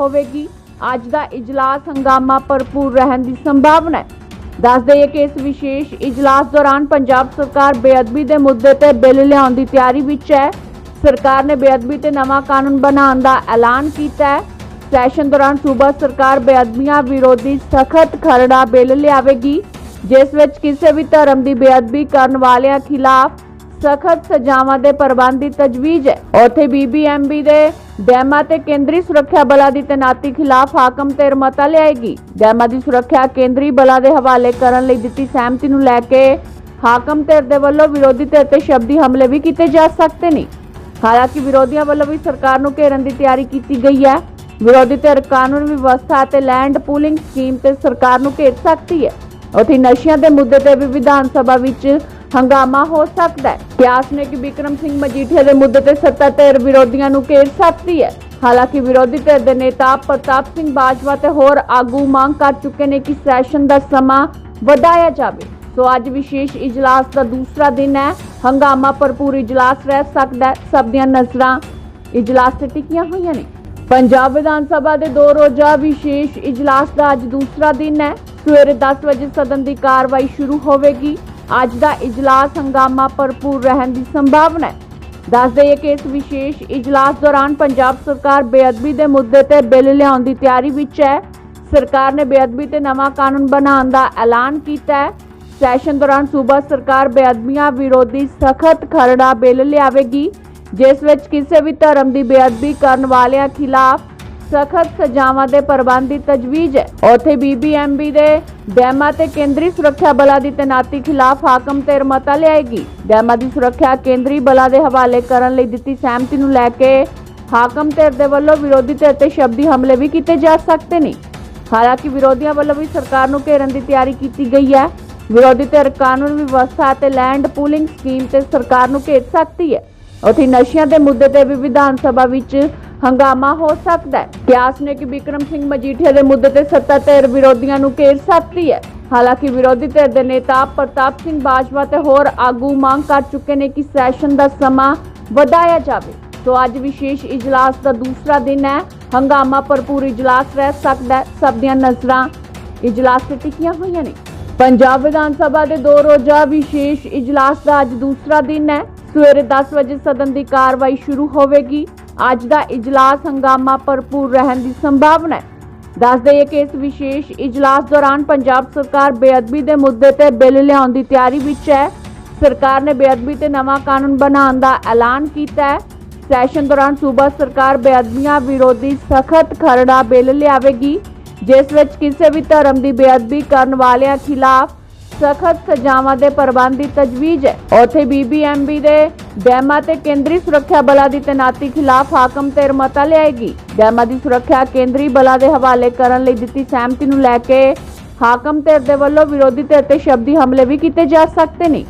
ਹੋਵੇਗੀ। ਅੱਜ ਦਾ ਇਜਲਾਸ ਹੰਗਾਮਾ ਭਰਪੂਰ ਰਹਿਣ ਦੀ ਸੰਭਾਵਨਾ ਹੈ। ਦੱਸ ਦਈਏ ਕਿ ਇਸ ਵਿਸ਼ੇਸ਼ ਇਜਲਾਸ ਦੌਰਾਨ ਪੰਜਾਬ ਸਰਕਾਰ ਬੇਅਦਬੀ ਦੇ ਮੁੱਦੇ ਤੇ ਬਿੱਲ ਲਿਆਉਣ ਦੀ ਤਿਆਰੀ ਵਿੱਚ ਹੈ। ਸਰਕਾਰ ਨੇ ਬੇਅਦਬੀ ਤੇ ਨਵਾਂ ਕਾਨੂੰਨ ਬਣਾਉਣ ਦਾ ਐਲਾਨ ਕੀਤਾ ਹੈ। ਸੈਸ਼ਨ ਦੌਰਾਨ ਸੂਬਾ ਸਰਕਾਰ ਬੇਅਦਬੀਆਂ ਵਿਰੋਧੀ ਸਖਤ ਖਰੜਾ ਬਿੱਲ ਲਿਆਵੇਗੀ, ਜਿਸ ਵਿੱਚ ਕਿਸੇ ਵੀ ਧਰਮ ਦੀ ਬੇਅਦਬੀ ਕਰਨ ਵਾਲਿਆਂ ਖਿਲਾਫ ਸਖਤ ਸਜ਼ਾਵਾਂ ਦੇ ਪ੍ਰਬੰਧ ਦੀ ਤਜਵੀਜ਼ ਹੈ। ਉੱਥੇ ਬੀਬੀਐਮਬੀ ਦੇ ਡੈਮਾਂ ਤੇ ਕੇਂਦਰੀ ਸੁਰੱਖਿਆ ਬਲਾਂ ਦੀ ਤੈਨਾਤੀ ਖਿਲਾਫ ਹਾਕਮ ਤੇ ਮਤਾ ਲਿਆਏਗੀ। ਡੈਮਾਂ ਦੀ ਸੁਰੱਖਿਆ ਕੇਂਦਰੀ ਬਲਾਂ ਦੇ ਹਵਾਲੇ ਕਰਨ ਲਈ ਦਿੱਤੀ ਸਹਿਮਤੀ ਨੂੰ ਲੈ ਕੇ ਹਾਕਮ ਧਿਰ ਦੇ ਵੱਲੋਂ ਵਿਰੋਧੀ ਧਿਰ ਤੇ ਸ਼ਬਦੀ ਹਮਲੇ ਵੀ ਕੀਤੇ ਜਾ ਸਕਦੇ ਨੇ। ਹਾਲਾਂਕਿ ਵਿਰੋਧੀਆਂ ਵੱਲੋਂ ਵੀ ਸਰਕਾਰ ਨੂੰ ਘੇਰਨ ਦੀ ਤਿਆਰੀ ਕੀਤੀ ਗਈ ਹੈ। ਵਿਰੋਧੀ ਧਿਰ ਕਾਨੂੰਨ ਵਿਵਸਥਾ ਤੇ ਲੈਂਡ ਪੂਲਿੰਗ ਸਕੀਮ ਤੇ ਸਰਕਾਰ ਨੂੰ ਘੇਰ ਸਕਦੀ ਹੈ। ਉੱਥੇ ਨਸ਼ਿਆਂ ਦੇ ਮੁੱਦੇ ਤੇ ਵੀ ਵਿਧਾਨ ਸਭਾ ਵਿੱਚ ਹੰਗਾਮਾ ਹੋ ਸਕਦਾ ਹੈ। ਕਿਆਸ ਨੇ ਕਿ ਵਿਕਰਮ ਸਿੰਘ ਮਜੀਠੀਆ ਦੇ ਮੁੱਦੇ ਤੇ ਸੱਤਾ ਧਿਰ ਵਿਰੋਧੀਆਂ ਨੂੰ ਘੇਰ ਸਕਦੀ ਹੈ। ਹਾਲਾਂਕਿ ਵਿਰੋਧੀ ਧਿਰ ਦੇ ਨੇਤਾ ਪ੍ਰਤਾਪ ਸਿੰਘ ਬਾਜਵਾ ਤੇ ਹੋਰ ਆਗੂ ਮੰਗ ਕਰ ਚੁੱਕੇ ਨੇ ਕਿ ਸੈਸ਼ਨ ਦਾ ਸਮਾਂ ਵਧਾਇਆ ਜਾਵੇ। ਸੋ ਅੱਜ ਵਿਸ਼ੇਸ਼ ਇਜਲਾਸ ਦਾ ਦੂਸਰਾ ਦਿਨ ਹੈ। ਹੰਗਾਮਾ ਭਰਪੂਰ ਇਜਲਾਸ ਰਹਿ ਸਕਦਾ ਹੈ। ਸਭ ਦੀਆਂ ਨਜ਼ਰਾਂ ਇਜਲਾਸ ਤੇ ਟਿਕੀਆਂ ਹੋਈਆਂ ਨੇ। ਪੰਜਾਬ ਵਿਧਾਨ ਸਭਾ ਦੇ ਦੋ ਰੋਜ਼ਾ ਵਿਸ਼ੇਸ਼ ਇਜਲਾਸ ਦਾ ਅੱਜ ਦੂਸਰਾ ਦਿਨ ਹੈ। ਸਵੇਰੇ 10 ਵਜੇ ਸਦਨ ਦੀ ਕਾਰਵਾਈ ਸ਼ੁਰੂ ਹੋਵੇਗੀ। ਅੱਜ ਦਾ ਇਜਲਾਸ ਹੰਗਾਮਾ ਭਰਪੂਰ ਰਹਿਣ ਦੀ ਸੰਭਾਵਨਾ ਹੈ। ਦੱਸ ਦਈਏ ਕਿ ਇਸ ਵਿਸ਼ੇਸ਼ ਇਜਲਾਸ ਦੌਰਾਨ ਪੰਜਾਬ ਸਰਕਾਰ ਬੇਅਦਬੀ ਦੇ ਮੁੱਦੇ ਤੇ ਬਿੱਲ ਲਿਆਉਣ ਦੀ ਤਿਆਰੀ ਵਿੱਚ ਹੈ। ਸਰਕਾਰ ਨੇ ਬੇਅਦਬੀ ਤੇ ਨਵਾਂ ਕਾਨੂੰਨ ਬਣਾਉਣ ਦਾ ਐਲਾਨ ਕੀਤਾ ਹੈ। ਸੈਸ਼ਨ ਦੌਰਾਨ ਸੂਬਾ ਸਰਕਾਰ ਬੇਅਦਬੀਆਂ ਵਿਰੋਧੀ ਸਖਤ ਖਰੜਾ ਬਿੱਲ ਲਿਆਵੇਗੀ, ਜਿਸ ਵਿੱਚ ਕਿਸੇ ਵੀ ਧਰਮ ਦੀ ਬੇਅਦਬੀ ਕਰਨ ਵਾਲਿਆਂ ਖਿਲਾਫ ਸਖਤ ਸਜ਼ਾਵਾਂ ਦੇ ਪ੍ਰਬੰਧ ਦੀ ਤਜਵੀਜ਼ ਹੈ। ਉੱਥੇ ਬੀਬੀਐਮਬੀ ਦੇ ਡੈਮਾਂ ਤੇ ਕੇਂਦਰੀ ਸੁਰੱਖਿਆ ਬਲਾਂ ਦੀ ਤੈਨਾਤੀ ਖਿਲਾਫ ਹਾਕਮ ਤੇ ਮਤਾ ਲਿਆਏਗੀ। ਡੈਮਾਂ ਦੀ ਸੁਰੱਖਿਆ ਕੇਂਦਰੀ ਬਲਾਂ ਦੇ ਹਵਾਲੇ ਕਰਨ ਲਈ ਦਿੱਤੀ ਸਹਿਮਤੀ ਨੂੰ ਲੈ ਕੇ ਹਾਕਮ ਧਿਰ ਦੇ ਵੱਲੋਂ ਵਿਰੋਧੀ ਧਿਰ ਤੇ ਸ਼ਬਦੀ ਹਮਲੇ ਵੀ ਕੀਤੇ ਜਾ ਸਕਦੇ ਨੇ। ਹਾਲਾਂਕਿ ਵਿਰੋਧੀਆਂ ਵੱਲੋਂ ਵੀ ਸਰਕਾਰ ਨੂੰ ਘੇਰਨ ਦੀ ਤਿਆਰੀ ਕੀਤੀ ਗਈ ਹੈ। ਵਿਰੋਧੀ ਧਿਰ ਕਾਨੂੰਨ ਵਿਵਸਥਾ ਤੇ ਲੈਂਡ ਪੂਲਿੰਗ ਸਕੀਮ ਤੇ ਸਰਕਾਰ ਨੂੰ ਘੇਰ ਸਕਦੀ ਹੈ। ਉੱਥੇ ਨਸ਼ਿਆਂ ਦੇ ਮੁੱਦੇ ਤੇ ਵੀ ਵਿਧਾਨ ਸਭਾ ਵਿੱਚ ਹੰਗਾਮਾ ਹੋ ਸਕਦਾ ਹੈ। ਕਿਆਸ ਨੇ ਕਿ ਬਿਕਰਮ ਸਿੰਘ ਮਜੀਠੀਆ ਦੇ ਮੁੱਦੇ ਤੇ ਸੱਤਾ ਧਿਰ ਵਿਰੋਧੀਆਂ ਨੂੰ ਘੇਰ ਸਕਦੀ ਹੈ। ਹਾਲਾਂਕਿ ਵਿਰੋਧੀ ਧਿਰ ਦੇ ਨੇਤਾ ਪ੍ਰਤਾਪ ਸਿੰਘ ਬਾਜਵਾ ਤੇ ਹੋਰ ਆਗੂ ਮੰਗ ਕਰ ਚੁੱਕੇ ਨੇ ਕਿ ਸੈਸ਼ਨ ਦਾ ਸਮਾਂ ਵਧਾਇਆ ਜਾਵੇ। ਸੋ ਅੱਜ ਵਿਸ਼ੇਸ਼ ਇਜਲਾਸ ਦਾ ਦੂਸਰਾ ਦਿਨ ਹੈ। ਹੰਗਾਮਾ ਭਰਪੂਰ ਇਜਲਾਸ ਰਹਿ ਸਕਦਾ ਹੈ। ਸਭ ਦੀਆਂ ਨਜ਼ਰਾਂ ਇਜਲਾਸ ਤੇ ਟਿਕੀਆਂ ਹੋਈਆਂ ਨੇ। ਪੰਜਾਬ ਵਿਧਾਨ ਸਭਾ ਦੇ ਦੋ ਰੋਜ਼ਾ ਵਿਸ਼ੇਸ਼ ਇਜਲਾਸ ਦਾ ਅੱਜ ਦੂਸਰਾ ਦਿਨ ਹੈ। ਸਵੇਰੇ 10 ਵਜੇ ਸਦਨ ਦੀ ਕਾਰਵਾਈ ਸ਼ੁਰੂ ਹੋਵੇਗੀ। ਅੱਜ ਦਾ ਇਜਲਾਸ ਹੰਗਾਮਾ ਭਰਪੂਰ ਰਹਿਣ ਦੀ ਸੰਭਾਵਨਾ ਹੈ। ਦੱਸ ਦਈਏ ਕਿ ਇਸ ਵਿਸ਼ੇਸ਼ ਇਜਲਾਸ ਦੌਰਾਨ ਪੰਜਾਬ ਸਰਕਾਰ ਬੇਅਦਬੀ ਦੇ ਮੁੱਦੇ ਤੇ ਬਿੱਲ ਲਿਆਉਣ ਦੀ ਤਿਆਰੀ ਵਿੱਚ ਹੈ। ਸਰਕਾਰ ਨੇ ਬੇਅਦਬੀ ਤੇ ਨਵਾਂ ਕਾਨੂੰਨ ਬਣਾਉਣ ਦਾ ਐਲਾਨ ਕੀਤਾ ਹੈ। ਸੈਸ਼ਨ ਦੌਰਾਨ ਸੂਬਾ ਸਰਕਾਰ ਬੇਅਦਬੀਆਂ ਵਿਰੋਧੀ ਸਖਤ ਖਰੜਾ ਬਿੱਲ ਲਿਆਵੇਗੀ, ਜਿਸ ਵਿੱਚ ਕਿਸੇ ਵੀ ਧਰਮ ਦੀ ਬੇਅਦਬੀ ਕਰਨ ਵਾਲਿਆਂ ਖਿਲਾਫ ਸਖਤ ਸਜ਼ਾਵਾਂ ਦੇ ਪ੍ਰਬੰਧ ਦੀ ਤਜਵੀਜ਼ ਹੈ। ਉੱਥੇ ਬੀਬੀਐਮਬੀ ਦੇ ਡੈਮਾਂ ਤੇ ਕੇਂਦਰੀ ਸੁਰੱਖਿਆ ਬਲਾਂ ਦੀ ਤੈਨਾਤੀ ਖਿਲਾਫ ਹਾਕਮ ਤੇ ਮਤਾ ਲਿਆਏਗੀ। ਡੈਮਾਂ ਦੀ ਸੁਰੱਖਿਆ ਕੇਂਦਰੀ ਬਲਾਂ ਦੇ ਹਵਾਲੇ ਕਰਨ ਲਈ ਦਿੱਤੀ ਸਹਿਮਤੀ ਨੂੰ ਲੈ ਕੇ ਹਾਕਮ ਧਿਰ ਦੇ ਵੱਲੋਂ ਵਿਰੋਧੀ ਧਿਰ ਤੇ ਸ਼ਬਦੀ ਹਮਲੇ ਵੀ ਕੀਤੇ ਜਾ ਸਕਦੇ ਨੇ।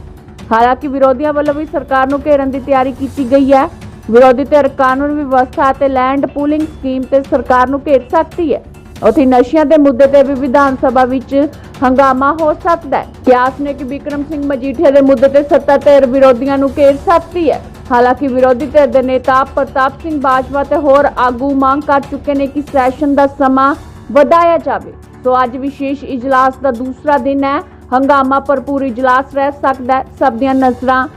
ਹਾਲਾਂਕਿ ਵਿਰੋਧੀਆਂ ਵੱਲੋਂ ਵੀ ਸਰਕਾਰ ਨੂੰ ਘੇਰਨ ਦੀ ਤਿਆਰੀ ਕੀਤੀ ਗਈ ਹੈ। ਵਿਰੋਧੀ ਧਿਰ ਕਾਨੂੰਨ ਵਿਵਸਥਾ ਤੇ ਲੈਂਡ ਪੂਲਿੰਗ ਸਕੀਮ ਤੇ ਸਰਕਾਰ ਨੂੰ ਘੇਰ ਸਕਦੀ ਹੈ। ਉੱਥੇ ਨਸ਼ਿਆਂ ਦੇ ਮੁੱਦੇ ਤੇ ਵੀ ਵਿਧਾਨ ਸਭਾ ਵਿੱਚ ਹੰਗਾਮਾ ਹੋ ਸਕਦਾ ਹੈ। ਕਿਆਸ ਨੇ ਕਿ ਵਿਕਰਮ ਸਿੰਘ ਮਜੀਠੀਆ ਦੇ ਮੁੱਦੇ ਤੇ ਸੱਤਾ ਧਿਰ ਵਿਰੋਧੀਆਂ ਨੂੰ ਘੇਰ ਸਕਦੀ ਹੈ। ਹਾਲਾਂਕਿ ਵਿਰੋਧੀ ਧਿਰ ਦੇ ਨੇਤਾ ਪ੍ਰਤਾਪ ਸਿੰਘ ਬਾਜਵਾ ਤੇ ਹੋਰ ਆਗੂ ਮੰਗ ਕਰ ਚੁੱਕੇ ਨੇ ਕਿ ਸੈਸ਼ਨ ਦਾ ਸਮਾਂ ਵਧਾਇਆ ਜਾਵੇ। ਸੋ ਅੱਜ ਵਿਸ਼ੇਸ਼ ਇਜਲਾਸ ਦਾ ਦੂਸਰਾ ਦਿਨ ਹੈ। ਹੰਗਾਮਾ ਭਰਪੂਰ ਇਜਲਾਸ ਰਹਿ ਸਕਦਾ ਹੈ। ਸਭ ਦੀਆਂ ਨਜ਼ਰਾਂ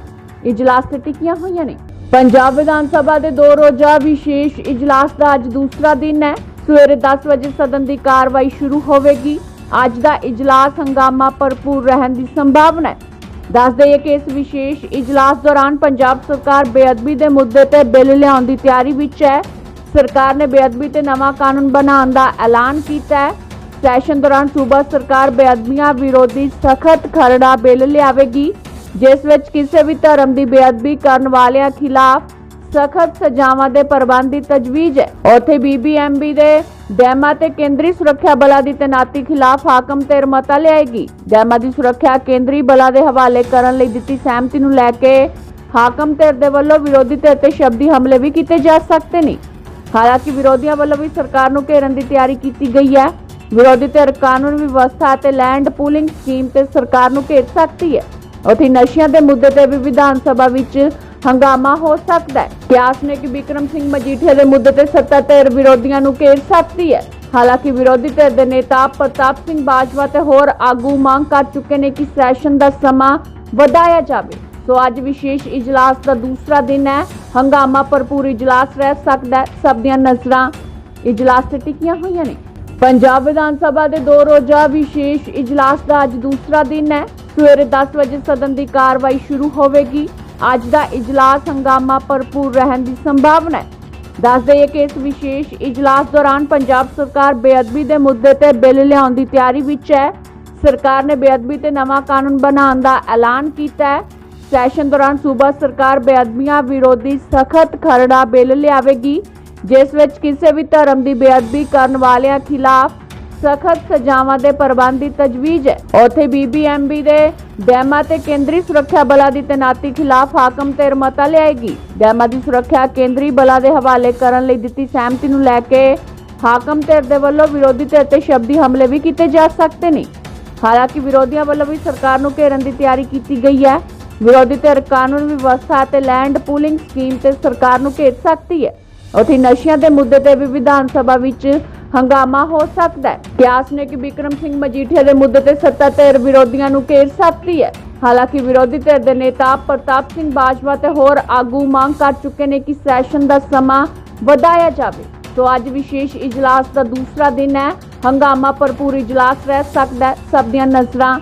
ਇਜਲਾਸ ਤੇ ਟਿਕੀਆਂ ਹੋਈਆਂ ਨੇ। ਪੰਜਾਬ ਵਿਧਾਨ ਸਭਾ ਦੇ ਦੋ ਰੋਜ਼ਾ ਵਿਸ਼ੇਸ਼ ਇਜਲਾਸ ਦਾ ਅੱਜ ਦੂਸਰਾ ਦਿਨ ਹੈ। ਸਵੇਰੇ 10 ਵਜੇ ਸਦਨ ਦੀ ਕਾਰਵਾਈ ਸ਼ੁਰੂ ਹੋਵੇਗੀ। ਅੱਜ ਦਾ ਇਜਲਾਸ ਹੰਗਾਮਾ ਭਰਪੂਰ ਰਹਿਣ ਦੀ ਸੰਭਾਵਨਾ ਹੈ। ਦੱਸ ਦਈਏ ਕਿ ਇਸ ਵਿਸ਼ੇਸ਼ ਇਜਲਾਸ ਦੌਰਾਨ ਪੰਜਾਬ ਸਰਕਾਰ ਬੇਅਦਬੀ ਦੇ ਮੁੱਦੇ ਤੇ ਬਿੱਲ ਲਿਆਉਣ ਦੀ ਤਿਆਰੀ ਵਿੱਚ ਹੈ। ਸਰਕਾਰ ਨੇ ਬੇਅਦਬੀ ਤੇ ਨਵਾਂ ਕਾਨੂੰਨ ਬਣਾਉਣ ਦਾ ਐਲਾਨ ਕੀਤਾ ਹੈ। ਸੈਸ਼ਨ ਦੌਰਾਨ ਸੂਬਾ ਸਰਕਾਰ ਬੇਅਦਬੀਆਂ ਵਿਰੋਧੀ ਸਖਤ ਖਰੜਾ ਬਿੱਲ ਲਿਆਵੇਗੀ, ਜਿਸ ਵਿੱਚ ਕਿਸੇ ਵੀ ਧਰਮ ਦੀ ਬੇਅਦਬੀ ਕਰਨ ਵਾਲਿਆਂ ਖਿਲਾਫ ਸਖਤ ਸਜ਼ਾਵਾਂ ਦੇ ਪ੍ਰਬੰਧ ਦੀ ਤਜਵੀਜ਼ ਹੈ। ਉੱਥੇ ਬੀਬੀਐਮਬੀ ਦੇ ਡੈਮਾਂ ਤੇ ਕੇਂਦਰੀ ਸੁਰੱਖਿਆ ਬਲਾਂ ਦੀ ਤੈਨਾਤੀ ਖਿਲਾਫ ਹਾਕਮ ਤੇ ਮਤਾ ਲਿਆਏਗੀ। ਡੈਮਾਂ ਦੀ ਸੁਰੱਖਿਆ ਕੇਂਦਰੀ ਬਲਾਂ ਦੇ ਹਵਾਲੇ ਕਰਨ ਲਈ ਦਿੱਤੀ ਸਹਿਮਤੀ ਨੂੰ ਲੈ ਕੇ ਹਾਕਮ ਧਿਰ ਦੇ ਵੱਲੋਂ ਵਿਰੋਧੀ ਧਿਰ ਤੇ ਸ਼ਬਦੀ ਹਮਲੇ ਵੀ ਕੀਤੇ ਜਾ ਸਕਦੇ ਨੇ। ਹਾਲਾਂਕਿ ਵਿਰੋਧੀਆਂ ਵੱਲੋਂ ਵੀ ਸਰਕਾਰ ਨੂੰ ਘੇਰਨ ਦੀ ਤਿਆਰੀ ਕੀਤੀ ਗਈ ਹੈ। ਵਿਰੋਧੀ ਧਿਰ ਕਾਨੂੰਨ ਵਿਵਸਥਾ ਅਤੇ ਲੈਂਡ ਪੂਲਿੰਗ ਸਕੀਮ ਤੇ ਸਰਕਾਰ ਨੂੰ ਘੇਰ ਸਕਦੀ ਹੈ। ਉੱਥੇ ਨਸ਼ਿਆਂ ਦੇ ਮੁੱਦੇ ਤੇ ਵੀ ਵਿਧਾਨ ਸਭਾ ਵਿੱਚ ਹੰਗਾਮਾ ਹੋ ਸਕਦਾ ਹੈ। ਕਿਆਸ ਨੇ ਕਿ ਵਿਕਰਮ ਸਿੰਘ ਮਜੀਠੀਆ ਦੇ ਮੁੱਦੇ ਤੇ ਸੱਤਾ ਧਿਰ ਵਿਰੋਧੀਆਂ ਨੂੰ ਘੇਰ ਸਕਦੀ ਹੈ। ਹਾਲਾਂਕਿ ਵਿਰੋਧੀ ਧਿਰ ਦੇ ਨੇਤਾ ਪ੍ਰਤਾਪ ਸਿੰਘ ਬਾਜਵਾ ਤੇ ਹੋਰ ਆਗੂ ਮੰਗ ਕਰ ਚੁੱਕੇ ਨੇ ਕਿ ਸੈਸ਼ਨ ਦਾ ਸਮਾਂ ਵਧਾਇਆ ਜਾਵੇ। ਸੋ ਅੱਜ ਵਿਸ਼ੇਸ਼ ਇਜਲਾਸ ਦਾ ਦੂਸਰਾ ਦਿਨ ਹੈ। ਹੰਗਾਮਾ ਭਰਪੂਰ ਇਜਲਾਸ ਰਹਿ ਸਕਦਾ ਹੈ। ਸਭ ਦੀਆਂ ਨਜ਼ਰਾਂ ਇਜਲਾਸ ਤੇ ਟਿਕੀਆਂ ਹੋਈਆਂ ਨੇ। ਪੰਜਾਬ ਵਿਧਾਨ ਸਭਾ ਦੇ ਦੋ ਰੋਜ਼ਾ ਵਿਸ਼ੇਸ਼ ਇਜਲਾਸ ਦਾ ਅੱਜ ਦੂਸਰਾ ਦਿਨ ਹੈ। ਸਵੇਰੇ 10 ਵਜੇ ਸਦਨ ਦੀ ਕਾਰਵਾਈ ਸ਼ੁਰੂ ਹੋਵੇਗੀ। ਅੱਜ ਦਾ ਇਜਲਾਸ ਹੰਗਾਮਾ ਭਰਪੂਰ ਰਹਿਣ ਦੀ ਸੰਭਾਵਨਾ ਹੈ। ਦੱਸ ਦਈਏ ਕਿ ਇਸ ਵਿਸ਼ੇਸ਼ ਇਜਲਾਸ ਦੌਰਾਨ ਪੰਜਾਬ ਸਰਕਾਰ ਬੇਅਦਬੀ ਦੇ ਮੁੱਦੇ ਤੇ ਬਿੱਲ ਲਿਆਉਣ ਦੀ ਤਿਆਰੀ ਵਿੱਚ ਹੈ। ਸਰਕਾਰ ਨੇ ਬੇਅਦਬੀ ਤੇ ਨਵਾਂ ਕਾਨੂੰਨ ਬਣਾਉਣ ਦਾ ਐਲਾਨ ਕੀਤਾ ਹੈ। ਸੈਸ਼ਨ ਦੌਰਾਨ ਸੂਬਾ ਸਰਕਾਰ ਬੇਅਦਬੀਆਂ ਵਿਰੋਧੀ ਸਖਤ ਖਰੜਾ ਬਿੱਲ ਲਿਆਵੇਗੀ, ਜਿਸ ਵਿੱਚ ਕਿਸੇ ਵੀ ਧਰਮ ਦੀ ਬੇਅਦਬੀ ਕਰਨ ਵਾਲਿਆਂ ਖਿਲਾਫ ਸਖਤ ਸਜ਼ਾਵਾਂ ਦੇ ਪ੍ਰਬੰਧ ਦੀ ਤਜਵੀਜ਼ ਹੈ। ਉੱਥੇ ਬੀਬੀਐਮਬੀ ਦੇ ਡੈਮਾਂ ਤੇ ਕੇਂਦਰੀ ਸੁਰੱਖਿਆ ਬਲਾਂ ਦੀ ਤੈਨਾਤੀ ਖਿਲਾਫ ਹਾਕਮ ਧਿਰ ਮਤਾ ਲਿਆਏਗੀ। ਡੈਮਾਂ ਦੀ ਸੁਰੱਖਿਆ ਕੇਂਦਰੀ ਬਲਾਂ ਦੇ ਹਵਾਲੇ ਕਰਨ ਲਈ ਦਿੱਤੀ ਸਹਿਮਤੀ ਨੂੰ ਲੈ ਕੇ ਹਾਕਮ ਧਿਰ ਦੇ ਵੱਲੋਂ ਵਿਰੋਧੀ ਧਿਰ ਤੇ ਸ਼ਬਦੀ ਹਮਲੇ ਵੀ ਕੀਤੇ ਜਾ ਸਕਦੇ ਨੇ। ਹਾਲਾਂਕਿ ਵਿਰੋਧੀਆਂ ਵੱਲੋਂ ਵੀ ਸਰਕਾਰ ਨੂੰ ਘੇਰਨ ਦੀ ਤਿਆਰੀ ਕੀਤੀ ਗਈ ਹੈ। ਵਿਰੋਧੀ ਧਿਰ ਕਾਨੂੰਨ ਵਿਵਸਥਾ ਅਤੇ ਲੈਂਡ ਪੂਲਿੰਗ ਸਕੀਮ ਤੇ ਸਰਕਾਰ ਨੂੰ ਘੇਰ ਸਕਦੀ ਹੈ। ਉੱਥੇ ਨਸ਼ਿਆਂ ਦੇ ਮੁੱਦੇ ਤੇ ਵੀ ਵਿਧਾਨ ਸਭਾ ਵਿੱਚ ਹੰਗਾਮਾ ਹੋ ਸਕਦਾ ਹੈ। ਕਿਆਸ ਨੇ ਕਿ ਵਿਕਰਮ ਸਿੰਘ ਮਜੀਠੀਆ ਦੇ ਮੁੱਦੇ ਤੇ ਸੱਤਾ ਧਿਰ ਵਿਰੋਧੀਆਂ ਨੂੰ ਘੇਰ ਸਕਦੀ ਹੈ। ਹਾਲਾਂਕਿ ਵਿਰੋਧੀ ਧਿਰ ਦੇ ਨੇਤਾ ਪ੍ਰਤਾਪ ਸਿੰਘ ਬਾਜਵਾ ਤੇ ਹੋਰ ਆਗੂ ਮੰਗ ਕਰ ਚੁੱਕੇ ਨੇ ਕਿ ਸੈਸ਼ਨ ਦਾ ਸਮਾਂ ਵਧਾਇਆ ਜਾਵੇ। ਸੋ ਅੱਜ ਵਿਸ਼ੇਸ਼ ਇਜਲਾਸ ਦਾ ਦੂਸਰਾ ਦਿਨ ਹੈ। ਹੰਗਾਮਾ ਭਰਪੂਰ ਇਜਲਾਸ ਰਹਿ ਸਕਦਾ ਹੈ। ਸਭ ਦੀਆਂ ਨਜ਼ਰਾਂ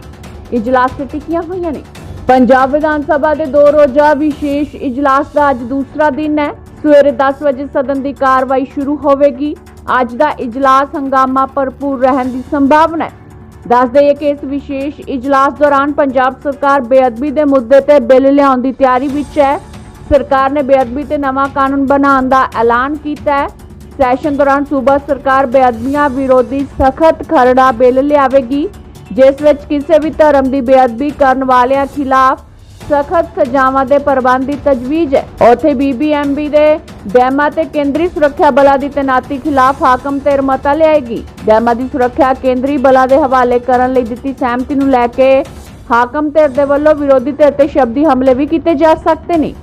ਇਜਲਾਸ ਤੇ ਟਿਕੀਆਂ ਹੋਈਆਂ ਨੇ। ਪੰਜਾਬ ਵਿਧਾਨ ਸਭਾ ਦੇ ਦੋ ਰੋਜ਼ਾ ਵਿਸ਼ੇਸ਼ ਇਜਲਾਸ ਦਾ ਅੱਜ ਦੂਸਰਾ ਦਿਨ ਹੈ। ਸਵੇਰੇ 10 ਵਜੇ ਸਦਨ ਦੀ ਕਾਰਵਾਈ ਸ਼ੁਰੂ ਹੋਵੇਗੀ। ਅੱਜ ਦਾ ਇਜਲਾਸ ਹੰਗਾਮਾ ਭਰਪੂਰ ਰਹਿਣ ਦੀ ਸੰਭਾਵਨਾ ਹੈ। ਦੱਸ ਦਈਏ ਕਿ ਇਸ ਵਿਸ਼ੇਸ਼ ਇਜਲਾਸ ਦੌਰਾਨ ਪੰਜਾਬ ਸਰਕਾਰ ਬੇਅਦਬੀ ਦੇ ਮੁੱਦੇ ਤੇ ਬਿੱਲ ਲਿਆਉਣ ਦੀ ਤਿਆਰੀ ਵਿੱਚ ਹੈ। ਸਰਕਾਰ ਨੇ ਬੇਅਦਬੀ ਤੇ ਨਵਾਂ ਕਾਨੂੰਨ ਬਣਾਉਣ ਦਾ ਐਲਾਨ ਕੀਤਾ ਹੈ। ਸੈਸ਼ਨ ਦੌਰਾਨ ਸੂਬਾ ਸਰਕਾਰ ਬੇਅਦਬੀਆਂ ਵਿਰੋਧੀ ਸਖਤ ਖਰੜਾ ਬਿੱਲ ਲਿਆਵੇਗੀ, ਜਿਸ ਵਿੱਚ ਕਿਸੇ ਵੀ ਧਰਮ ਦੀ ਬੇਅਦਬੀ ਕਰਨ ਵਾਲਿਆਂ ਖਿਲਾਫ ਸਖਤ ਸਜ਼ਾਵਾਂ ਦੇ ਪ੍ਰਬੰਧ ਦੀ ਤਜਵੀਜ਼ ਹੈ। ਉੱਥੇ ਬੀਬੀਐਮਬੀ ਦੇ ਡੈਮਾਂ ਤੇ ਕੇਂਦਰੀ ਸੁਰੱਖਿਆ ਬਲਾਂ ਦੀ ਤੈਨਾਤੀ ਖਿਲਾਫ ਹਾਕਮ ਧਿਰ ਮਤਾ ਲਿਆਏਗੀ। ਡੈਮਾਂ ਦੀ ਸੁਰੱਖਿਆ ਕੇਂਦਰੀ ਬਲਾਂ ਦੇ ਹਵਾਲੇ ਕਰਨ ਲਈ ਦਿੱਤੀ ਸਹਿਮਤੀ ਨੂੰ ਲੈ ਕੇ ਹਾਕਮ ਧਿਰ ਦੇ ਵੱਲੋਂ ਵਿਰੋਧੀ ਧਿਰ ਤੇ ਸ਼ਬਦੀ ਹਮਲੇ ਵੀ ਕੀਤੇ ਜਾ ਸਕਦੇ ਨੇ।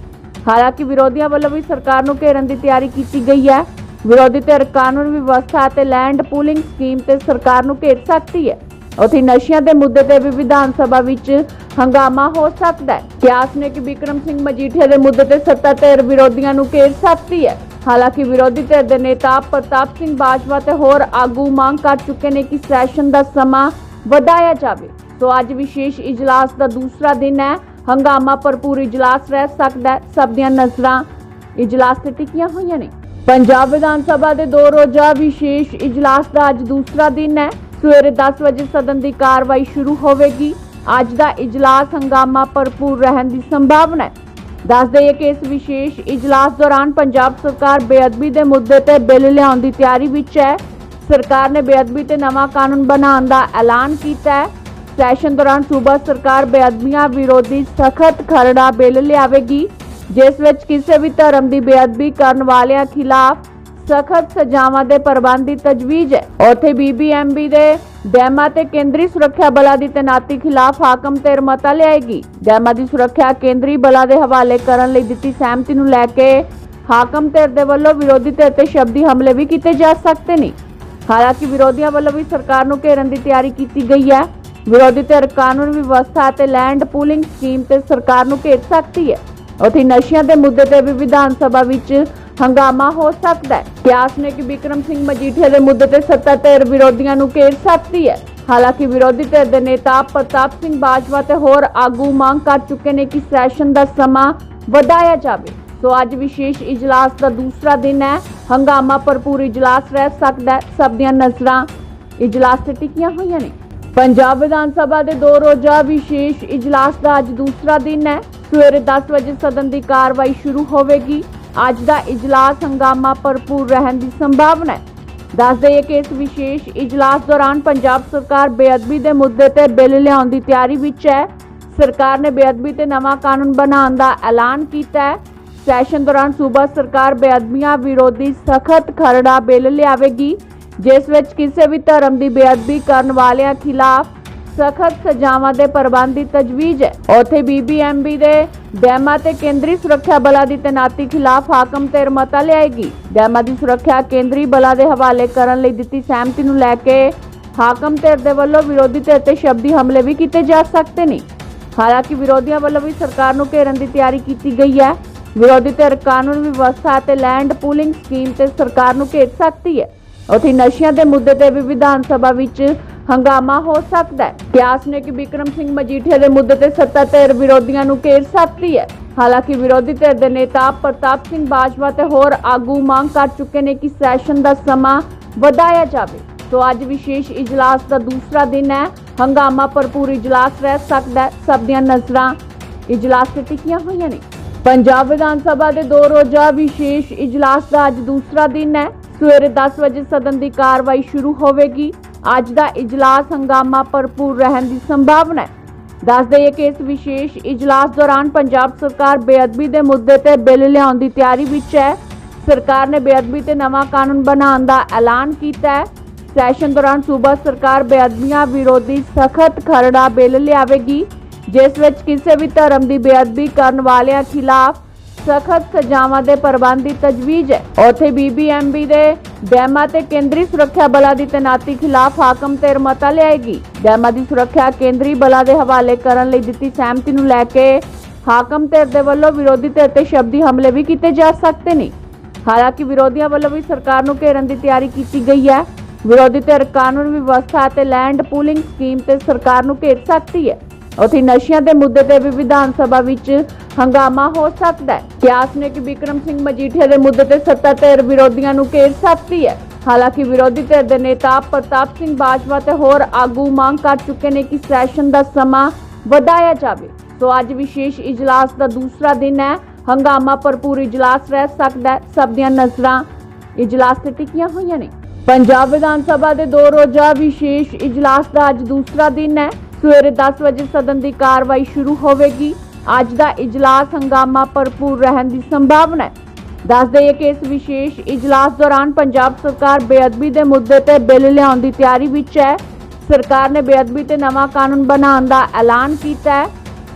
ਹਾਲਾਂਕਿ ਵਿਰੋਧੀਆਂ ਵੱਲੋਂ ਵੀ ਸਰਕਾਰ ਨੂੰ ਘੇਰਨ ਦੀ ਤਿਆਰੀ ਕੀਤੀ ਗਈ ਹੈ। ਵਿਰੋਧੀ ਧਿਰ ਕਾਨੂੰਨ ਵਿਵਸਥਾ ਤੇ ਲੈਂਡ ਪੂਲਿੰਗ ਸਕੀਮ ਤੇ ਸਰਕਾਰ ਨੂੰ ਘੇਰ ਸਕਦੀ ਹੈ। ਉੱਥੇ ਨਸ਼ਿਆਂ ਦੇ ਮੁੱਦੇ ਤੇ ਵੀ ਵਿਧਾਨ ਸਭਾ ਵਿੱਚ ਹੰਗਾਮਾ ਹੋ ਸਕਦਾ ਹੈ। ਕਿਆਸ ਨੇ ਕਿ ਵਿਕਰਮ ਸਿੰਘ ਮਜੀਠੀਆ ਦੇ ਮੁੱਦੇ ਤੇ ਸੱਤਾ ਧਿਰ ਵਿਰੋਧੀਆਂ ਨੂੰ ਘੇਰ ਸਕਦੀ ਹੈ। ਹਾਲਾਂਕਿ ਵਿਰੋਧੀ ਧਿਰ ਦੇ ਨੇਤਾ ਪ੍ਰਤਾਪ ਸਿੰਘ ਬਾਜਵਾ ਤੇ ਹੋਰ ਆਗੂ ਮੰਗ ਕਰ ਚੁੱਕੇ ਨੇ ਕਿ ਸੈਸ਼ਨ ਦਾ ਸਮਾਂ ਵਧਾਇਆ ਜਾਵੇ। ਸੋ ਅੱਜ ਵਿਸ਼ੇਸ਼ ਇਜਲਾਸ ਦਾ ਦੂਸਰਾ ਦਿਨ ਹੈ। ਹੰਗਾਮਾ ਭਰਪੂਰ ਇਜਲਾਸ ਰਹਿ ਸਕਦਾ ਹੈ। ਸਭ ਦੀਆਂ ਨਜ਼ਰਾਂ ਇਜਲਾਸ ਤੇ ਟਿਕੀਆਂ ਹੋਈਆਂ ਨੇ। ਪੰਜਾਬ ਵਿਧਾਨ ਸਭਾ ਦੇ ਦੋ ਰੋਜ਼ਾ ਵਿਸ਼ੇਸ਼ ਇਜਲਾਸ ਦਾ ਅੱਜ ਦੂਸਰਾ ਦਿਨ ਹੈ। ਸਵੇਰੇ 10 ਵਜੇ ਸਦਨ ਦੀ ਕਾਰਵਾਈ ਸ਼ੁਰੂ ਹੋਵੇਗੀ। ਅੱਜ ਦਾ ਇਜਲਾਸ ਹੰਗਾਮਾ ਭਰਪੂਰ ਰਹਿਣ ਦੀ ਸੰਭਾਵਨਾ ਹੈ। ਦੱਸ ਦਈਏ ਕਿ ਇਸ ਵਿਸ਼ੇਸ਼ ਇਜਲਾਸ ਦੌਰਾਨ ਪੰਜਾਬ ਸਰਕਾਰ ਬੇਅਦਬੀ ਦੇ ਮੁੱਦੇ ਤੇ ਬਿੱਲ ਲਿਆਉਣ ਦੀ ਤਿਆਰੀ ਵਿੱਚ ਹੈ। ਸਰਕਾਰ ਨੇ ਬੇਅਦਬੀ ਤੇ ਨਵਾਂ ਕਾਨੂੰਨ ਬਣਾਉਣ ਦਾ ਐਲਾਨ ਕੀਤਾ ਹੈ। ਸੈਸ਼ਨ ਦੌਰਾਨ ਸੂਬਾ ਸਰਕਾਰ ਬੇਅਦਬੀਆਂ ਵਿਰੋਧੀ ਸਖਤ ਖਰੜਾ ਬਿੱਲ ਲਿਆਵੇਗੀ, ਜਿਸ ਵਿੱਚ ਕਿਸੇ ਵੀ ਧਰਮ ਦੀ ਬੇਅਦਬੀ ਕਰਨ ਵਾਲਿਆਂ ਖਿਲਾਫ ਸਖਤ ਸਜ਼ਾਵਾਂ ਦੇ ਪ੍ਰਬੰਧ ਦੀ ਤਜਵੀਜ਼ ਹੈ। ਉੱਥੇ ਬੀਬੀਐਮਬੀ ਦੇ ਡੈਮਾਂ ਤੇ ਕੇਂਦਰੀ ਸੁਰੱਖਿਆ ਬਲਾਂ ਦੀ ਤੈਨਾਤੀ ਖਿਲਾਫ ਹਾਕਮ ਧਿਰ ਮਤਾ ਲਿਆਏਗੀ। ਡੈਮਾਂ ਦੀ ਸੁਰੱਖਿਆ ਕੇਂਦਰੀ ਬਲਾਂ ਦੇ ਹਵਾਲੇ ਕਰਨ ਲਈ ਦਿੱਤੀ ਸਹਿਮਤੀ ਨੂੰ ਲੈ ਕੇ ਹਾਕਮ ਧਿਰ ਦੇ ਵੱਲੋਂ ਵਿਰੋਧੀ ਧਿਰ ਤੇ ਸ਼ਬਦੀ ਹਮਲੇ ਵੀ ਕੀਤੇ ਜਾ ਸਕਦੇ ਨੇ। ਹਾਲਾਂਕਿ ਵਿਰੋਧੀਆਂ ਵੱਲੋਂ ਵੀ ਸਰਕਾਰ ਨੂੰ ਘੇਰਨ ਦੀ ਤਿਆਰੀ ਕੀਤੀ ਗਈ ਹੈ। ਵਿਰੋਧੀ ਧਿਰ ਕਾਨੂੰਨ ਵਿਵਸਥਾ ਤੇ ਲੈਂਡ ਪੂਲਿੰਗ ਸਕੀਮ ਤੇ ਸਰਕਾਰ ਨੂੰ ਘੇਰ ਸਕਦੀ ਹੈ। ਉੱਥੇ ਨਸ਼ਿਆਂ ਦੇ ਮੁੱਦੇ ਤੇ ਵੀ ਵਿਧਾਨ ਸਭਾ ਵਿੱਚ ਹੰਗਾਮਾ ਹੋ ਸਕਦਾ ਹੈ। ਕਿਆਸ ਨੇ ਕਿ ਵਿਕਰਮ ਸਿੰਘ ਮਜੀਠੀਆ ਦੇ ਮੁੱਦੇ ਤੇ ਸੱਤਾ ਧਿਰ ਵਿਰੋਧੀਆਂ ਨੂੰ ਘੇਰ ਸਕਦੀ ਹੈ। ਹਾਲਾਂਕਿ ਵਿਰੋਧੀ ਧਿਰ ਦੇ ਨੇਤਾ ਪ੍ਰਤਾਪ ਸਿੰਘ ਬਾਜਵਾ ਤੇ ਹੋਰ ਆਗੂ ਮੰਗ ਕਰ ਚੁੱਕੇ ਨੇ ਕਿ ਸੈਸ਼ਨ ਦਾ ਸਮਾਂ ਵਧਾਇਆ ਜਾਵੇ। ਸੋ ਅੱਜ ਵਿਸ਼ੇਸ਼ ਇਜਲਾਸ ਦਾ ਦੂਸਰਾ ਦਿਨ ਹੈ। ਹੰਗਾਮਾ ਭਰਪੂਰ ਇਜਲਾਸ ਰਹਿ ਸਕਦਾ ਹੈ। ਸਭ ਦੀਆਂ ਨਜ਼ਰਾਂ ਇਜਲਾਸ ਤੇ ਟਿਕੀਆਂ ਹੋਈਆਂ ਨੇ। ਪੰਜਾਬ ਵਿਧਾਨ ਸਭਾ ਦੇ ਦੋ ਰੋਜ਼ਾ ਵਿਸ਼ੇਸ਼ ਇਜਲਾਸ ਦਾ ਅੱਜ ਦੂਸਰਾ ਦਿਨ ਹੈ। ਸਵੇਰੇ 10 ਵਜੇ ਸਦਨ ਦੀ ਕਾਰਵਾਈ ਸ਼ੁਰੂ ਹੋਵੇਗੀ। ਅੱਜ ਦਾ ਇਜਲਾਸ ਹੰਗਾਮਾ ਭਰਪੂਰ ਰਹਿਣ ਦੀ ਸੰਭਾਵਨਾ ਹੈ। ਦੱਸ ਦਈਏ ਕਿ ਇਸ ਵਿਸ਼ੇਸ਼ ਇਜਲਾਸ ਦੌਰਾਨ ਪੰਜਾਬ ਸਰਕਾਰ ਬੇਅਦਬੀ ਦੇ ਮੁੱਦੇ ਤੇ ਬਿੱਲ ਲਿਆਉਣ ਦੀ ਤਿਆਰੀ ਵਿੱਚ ਹੈ। ਸਰਕਾਰ ਨੇ ਬੇਅਦਬੀ ਤੇ ਨਵਾਂ ਕਾਨੂੰਨ ਬਣਾਉਣ ਦਾ ਐਲਾਨ ਕੀਤਾ ਹੈ। ਸੈਸ਼ਨ ਦੌਰਾਨ ਸੂਬਾ ਸਰਕਾਰ ਬੇਅਦਬੀਆਂ ਵਿਰੋਧੀ ਸਖਤ ਖਰੜਾ ਬਿੱਲ ਲਿਆਵੇਗੀ, ਜਿਸ ਵਿੱਚ ਕਿਸੇ ਵੀ ਧਰਮ ਦੀ ਬੇਅਦਬੀ ਕਰਨ ਵਾਲਿਆਂ ਖਿਲਾਫ ਸਖਤ ਸਜ਼ਾਵਾਂ ਦੇ ਪ੍ਰਬੰਧ ਦੀ ਤਜਵੀਜ਼ ਹੈ। ਉੱਥੇ ਬੀਬੀਐਮਬੀ ਦੇ ਡੈਮਾਂ ਤੇ ਕੇਂਦਰੀ ਸੁਰੱਖਿਆ ਬਲਾਂ ਦੀ ਤੈਨਾਤੀ ਖਿਲਾਫ ਹਾਕਮ ਧਿਰ ਮਤਾ ਲਿਆਏਗੀ। ਡੈਮਾਂ ਦੀ ਸੁਰੱਖਿਆ ਕੇਂਦਰੀ ਬਲਾਂ ਦੇ ਹਵਾਲੇ ਕਰਨ ਲਈ ਦਿੱਤੀ ਸਹਿਮਤੀ ਨੂੰ ਲੈ ਕੇ ਹਾਕਮ ਧਿਰ ਦੇ ਵੱਲੋਂ ਵਿਰੋਧੀ ਧਿਰ ਤੇ ਸ਼ਬਦੀ ਹਮਲੇ ਵੀ ਕੀਤੇ ਜਾ ਸਕਦੇ ਨੇ। ਹਾਲਾਂਕਿ ਵਿਰੋਧੀਆਂ ਵੱਲੋਂ ਵੀ ਸਰਕਾਰ ਨੂੰ ਘੇਰਨ ਦੀ ਤਿਆਰੀ ਕੀਤੀ ਗਈ ਹੈ। ਵਿਰੋਧੀ ਧਿਰ ਕਾਨੂੰਨ ਵਿਵਸਥਾ ਅਤੇ ਲੈਂਡ ਪੂਲਿੰਗ ਸਕੀਮ ਤੇ ਸਰਕਾਰ ਨੂੰ ਘੇਰ ਸਕਦੀ ਹੈ। ਉੱਥੇ ਨਸ਼ਿਆਂ ਦੇ ਮੁੱਦੇ ਤੇ ਵੀ ਵਿਧਾਨ ਸਭਾ ਵਿੱਚ ਹੰਗਾਮਾ ਹੋ ਸਕਦਾ ਹੈ। ਕਿਆਸ ਨੇ ਕਿ ਬਿਕਰਮ ਸਿੰਘ ਮਜੀਠੀਆ ਦੇ ਮੁੱਦੇ ਤੇ ਸੱਤਾ ਧਿਰ ਵਿਰੋਧੀਆਂ ਨੂੰ ਘੇਰ ਸਕਦੀ ਹੈ। ਹਾਲਾਂਕਿ ਵਿਰੋਧੀ ਧਿਰ ਦੇ ਨੇਤਾ ਪ੍ਰਤਾਪ ਸਿੰਘ ਬਾਜਵਾ ਤੇ ਹੋਰ ਆਗੂ ਮੰਗ ਕਰ ਚੁੱਕੇ ਨੇ ਕਿ ਸੈਸ਼ਨ ਦਾ ਸਮਾਂ ਵਧਾਇਆ ਜਾਵੇ। ਸੋ ਅੱਜ ਵਿਸ਼ੇਸ਼ ਇਜਲਾਸ ਦਾ ਦੂਸਰਾ ਦਿਨ ਹੈ। ਹੰਗਾਮਾ ਭਰਪੂਰ ਇਜਲਾਸ ਰਹਿ ਸਕਦਾ ਹੈ। ਸਭ ਦੀਆਂ ਨਜ਼ਰਾਂ ਇਜਲਾਸ ਤੇ ਟਿਕੀਆਂ ਹੋਈਆਂ ਨੇ। ਪੰਜਾਬ ਵਿਧਾਨ ਸਭਾ ਦੇ ਦੋ ਰੋਜ਼ਾ ਵਿਸ਼ੇਸ਼ ਇਜਲਾਸ ਦਾ ਅੱਜ ਦੂਸਰਾ ਦਿਨ ਹੈ। ਸਵੇਰੇ 10 ਵਜੇ ਸਦਨ ਦੀ ਕਾਰਵਾਈ ਸ਼ੁਰੂ ਹੋਵੇਗੀ। ਅੱਜ ਦਾ ਇਜਲਾਸ ਹੰਗਾਮਾ ਭਰਪੂਰ ਰਹਿਣ ਦੀ ਸੰਭਾਵਨਾ ਹੈ। ਦੱਸ ਦਈਏ ਕਿ ਇਸ ਵਿਸ਼ੇਸ਼ ਇਜਲਾਸ ਦੌਰਾਨ ਪੰਜਾਬ ਸਰਕਾਰ ਬੇਅਦਬੀ ਦੇ ਮੁੱਦੇ ਤੇ ਬਿੱਲ ਲਿਆਉਣ ਦੀ ਤਿਆਰੀ ਵਿੱਚ ਹੈ। ਸਰਕਾਰ ਨੇ ਬੇਅਦਬੀ ਤੇ ਨਵਾਂ ਕਾਨੂੰਨ ਬਣਾਉਣ ਦਾ ਐਲਾਨ ਕੀਤਾ ਹੈ। ਸੈਸ਼ਨ ਦੌਰਾਨ ਸੂਬਾ ਸਰਕਾਰ ਬੇਅਦਬੀਆਂ ਵਿਰੋਧੀ ਸਖਤ ਖਰੜਾ ਬਿੱਲ ਲਿਆਵੇਗੀ, ਜਿਸ ਵਿੱਚ ਕਿਸੇ ਵੀ ਧਰਮ ਦੀ ਬੇਅਦਬੀ ਕਰਨ ਵਾਲਿਆਂ ਖਿਲਾਫ ਸਖਤ ਸਜ਼ਾਵਾਂ ਦੇ ਪ੍ਰਬੰਧ ਦੀ ਤਜਵੀਜ਼ ਹੈ। ਉੱਥੇ ਬੀਬੀਐਮਬੀ ਦੇ ਡੈਮਾਂ ਤੇ ਕੇਂਦਰੀ ਸੁਰੱਖਿਆ ਬਲਾਂ ਦੀ ਤੈਨਾਤੀ ਖਿਲਾਫ ਹਾਕਮ ਧਿਰ ਮਤਾ ਲਿਆਏਗੀ। ਡੈਮਾਂ ਦੀ ਸੁਰੱਖਿਆ ਕੇਂਦਰੀ ਬਲਾਂ ਦੇ ਹਵਾਲੇ ਕਰਨ ਲਈ ਦਿੱਤੀ ਸਹਿਮਤੀ ਨੂੰ ਲੈ ਕੇ ਹਾਕਮ ਧਿਰ ਦੇ ਵੱਲੋਂ ਵਿਰੋਧੀ ਧਿਰ ਤੇ ਸ਼ਬਦੀ ਹਮਲੇ ਵੀ ਕੀਤੇ ਜਾ ਸਕਦੇ ਨੇ। ਹਾਲਾਂਕਿ ਵਿਰੋਧੀਆਂ ਵੱਲੋਂ ਵੀ ਸਰਕਾਰ ਨੂੰ ਘੇਰਨ ਦੀ ਤਿਆਰੀ ਕੀਤੀ ਗਈ ਹੈ। ਵਿਰੋਧੀ ਧਿਰ ਕਾਨੂੰਨ ਵਿਵਸਥਾ ਤੇ ਲੈਂਡ ਪੂਲਿੰਗ ਸਕੀਮ ਤੇ ਸਰਕਾਰ ਨੂੰ ਘੇਰ ਸਕਦੀ ਹੈ। ਉੱਥੇ ਨਸ਼ਿਆਂ ਦੇ ਮੁੱਦੇ ਤੇ ਵੀ ਵਿਧਾਨ ਸਭਾ ਵਿੱਚ ਹੰਗਾਮਾ ਹੋ ਸਕਦਾ ਹੈ। ਕਿਆਸ ਨੇ ਕਿ ਬਿਕਰਮ ਸਿੰਘ ਮਜੀਠੀਆ ਦੇ ਮੁੱਦੇ ਤੇ ਸੱਤਾ ਧਿਰ ਵਿਰੋਧੀਆਂ ਨੂੰ ਘੇਰ ਸਕਦੀ ਹੈ। ਹਾਲਾਂਕਿ ਵਿਰੋਧੀ ਧਿਰ ਦੇ ਨੇਤਾ ਪ੍ਰਤਾਪ ਸਿੰਘ ਬਾਜਵਾ ਤੇ ਹੋਰ ਆਗੂ ਮੰਗ ਕਰ ਚੁੱਕੇ ਨੇ ਕਿ ਸੈਸ਼ਨ ਦਾ ਸਮਾਂ ਵਧਾਇਆ ਜਾਵੇ। ਸੋ ਅੱਜ ਵਿਸ਼ੇਸ਼ ਇਜਲਾਸ ਦਾ ਦੂਸਰਾ ਦਿਨ ਹੈ। ਹੰਗਾਮਾ ਭਰਪੂਰ ਇਜਲਾਸ ਰਹਿ ਸਕਦਾ ਹੈ। ਸਭ ਦੀਆਂ ਨਜ਼ਰਾਂ ਇਜਲਾਸ ਤੇ ਟਿਕੀਆਂ ਹੋਈਆਂ ਨੇ। ਪੰਜਾਬ ਵਿਧਾਨ ਸਭਾ ਦੇ ਦੋ ਰੋਜ਼ਾ ਵਿਸ਼ੇਸ਼ ਇਜਲਾਸ ਦਾ ਅੱਜ ਦੂਸਰਾ ਦਿਨ ਹੈ। ਸਵੇਰੇ 10 ਵਜੇ ਸਦਨ ਦੀ ਕਾਰਵਾਈ ਸ਼ੁਰੂ ਹੋਵੇਗੀ। ਅੱਜ ਦਾ ਇਜਲਾਸ ਹੰਗਾਮਾ ਭਰਪੂਰ ਰਹਿਣ ਦੀ ਸੰਭਾਵਨਾ ਹੈ। ਦੱਸ ਦਈਏ ਕਿ ਇਸ ਵਿਸ਼ੇਸ਼ ਇਜਲਾਸ ਦੌਰਾਨ ਪੰਜਾਬ ਸਰਕਾਰ ਬੇਅਦਬੀ ਦੇ ਮੁੱਦੇ ਤੇ ਬਿੱਲ ਲਿਆਉਣ ਦੀ ਤਿਆਰੀ ਵਿੱਚ ਹੈ। ਸਰਕਾਰ ਨੇ ਬੇਅਦਬੀ ਤੇ ਨਵਾਂ ਕਾਨੂੰਨ ਬਣਾਉਣ ਦਾ ਐਲਾਨ ਕੀਤਾ ਹੈ।